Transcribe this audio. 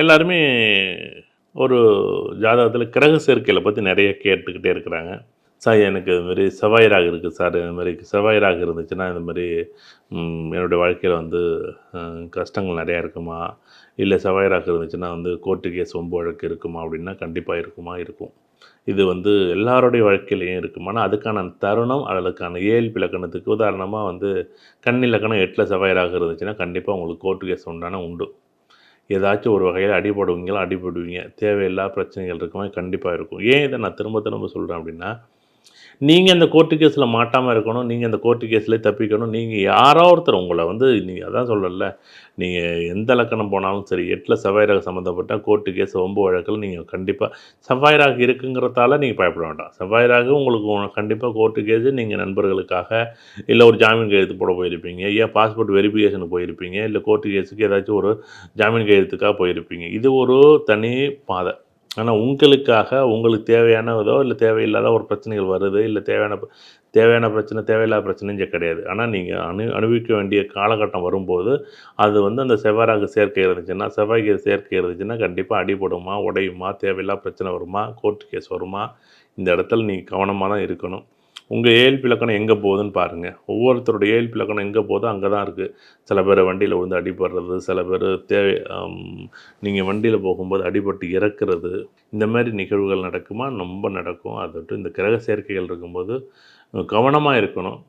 எல்லாருமே ஒரு ஜாதகத்தில் கிரக சேர்க்கையில் பற்றி நிறைய கேட்டுக்கிட்டே இருக்கிறாங்க. சார் எனக்கு இது மாதிரி செவ்வாய் ராகு இருக்குது சார். இந்த மாதிரி செவ்வாய் ராகு இருந்துச்சுன்னா இந்த மாதிரி என்னுடைய வாழ்க்கையில் வந்து கஷ்டங்கள் நிறையா இருக்குமா? இல்லை செவ்வாய் ராகு இருந்துச்சுன்னா வந்து கோர்ட்டு கேஸ் ஒம்பு வழக்கு இருக்குமா? அப்படின்னா கண்டிப்பாக இருக்குமா? இருக்கும். இது வந்து எல்லாருடைய வாழ்க்கையிலையும் இருக்கும். ஆனால் அதுக்கான தருணம் அதுக்கான ஏழு இலக்கணத்துக்கு உதாரணமாக வந்து கண் இலக்கணம் எட்டில் செவ்வாய் ராகு இருந்துச்சுன்னா கண்டிப்பாக உங்களுக்கு கோர்ட்டு கேஸ் உண்டான உண்டு. ஏதாச்சும் ஒரு வகையில் அடிபடுவீங்களா? அடிபடுவீங்க. தேவையில்லா பிரச்சனைகள் இருக்குமா? கண்டிப்பாக இருக்கும். ஏன் இதை நான் திரும்ப திரும்ப சொல்கிறேன் அப்படின்னா நீங்கள் அந்த கோர்ட்டு கேஸில் மாட்டாமல் இருக்கணும் நீங்கள் அந்த கோர்ட்டு கேஸில் தப்பிக்கணும். நீங்கள் யாரோ ஒருத்தர் உங்களை வந்து நீங்கள் அதான் சொல்லல நீங்கள் எந்த லக்கணம் போனாலும் சரி எட்டில் செவ்வாய்ராக சம்மந்தப்பட்ட கோர்ட்டு கேஸ் ஒம்பு வழக்கில் நீங்கள் கண்டிப்பாக செவ்வாயிராக இருக்குங்கிறதால நீங்கள் பயப்பட வேண்டாம். செவ்வாயிராக உங்களுக்கு கண்டிப்பாக கோர்ட்டு கேஸு நீங்கள் நண்பர்களுக்காக இல்லை ஒரு ஜாமீன் கையெழுத்து போட போயிருப்பீங்க ஏன் பாஸ்போர்ட் வெரிஃபிகேஷனுக்கு போயிருப்பீங்க இல்லை கோர்ட்டு கேஸுக்கு ஏதாச்சும் ஒரு ஜாமீன் கையெழுத்துக்காக போயிருப்பீங்க. இது ஒரு தனி பாதை. ஆனால் உங்களுக்காக உங்களுக்கு தேவையானதோ இல்லை தேவையில்லாத ஒரு பிரச்சனைகள் வருது இல்லை தேவையான தேவையான பிரச்சனை தேவையில்லாத பிரச்சனை இங்கே கிடையாது. ஆனால் நீங்கள் அனு அனுபவிக்க வேண்டிய காலகட்டம் வரும்போது அது வந்து அந்த செவ்வாறாக சேர்க்கை இருந்துச்சுன்னா செவ்வாய்க்கு சேர்க்கை இருந்துச்சுன்னா கண்டிப்பாக அடிபடுமா உடையுமா தேவையில்லா பிரச்சனை வருமா கோர்ட்டு கேஸ் வருமா இந்த இடத்துல நீங்கள் கவனமாக தான் இருக்கணும். உங்கள் ஏழ்பி இலக்கணம் எங்கே போகுதுன்னு பாருங்கள் ஒவ்வொருத்தருடைய ஏழ்பி இலக்கணம் எங்கே போதோ அங்கே தான் இருக்குது சில பேர் வண்டியில் விழுந்து அடிபடுறது சில பேர் தேவை நீங்கள் வண்டியில் போகும்போது அடிபட்டு இறக்குறது இந்த மாதிரி நிகழ்வுகள் நடக்குமா? ரொம்ப நடக்கும். அதை விட்டு இந்த கிரக சேர்க்கைகள் இருக்கும்போது கவனமாக இருக்கணும்.